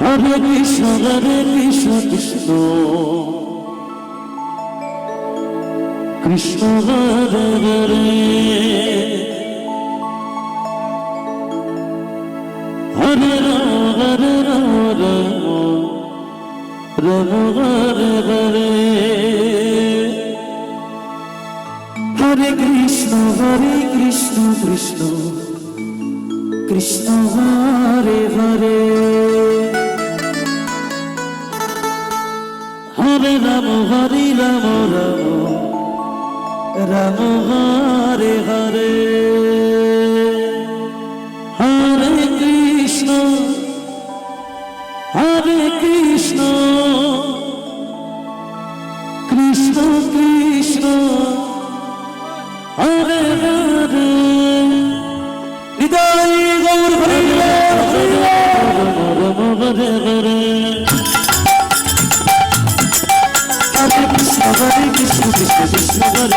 Hare Krishna Hare Krishna Krishna Krishna Hare Hare Hare Ram Hare Ram Ram Ram Hare Hare Hare Krishna Hare Krishna Krishna Krishna Hare Hare Hare Ram Hare Ram Ram. Ram, Hare Hare. Hare Krishna Hare Krishna. Krishna Krishna. Hare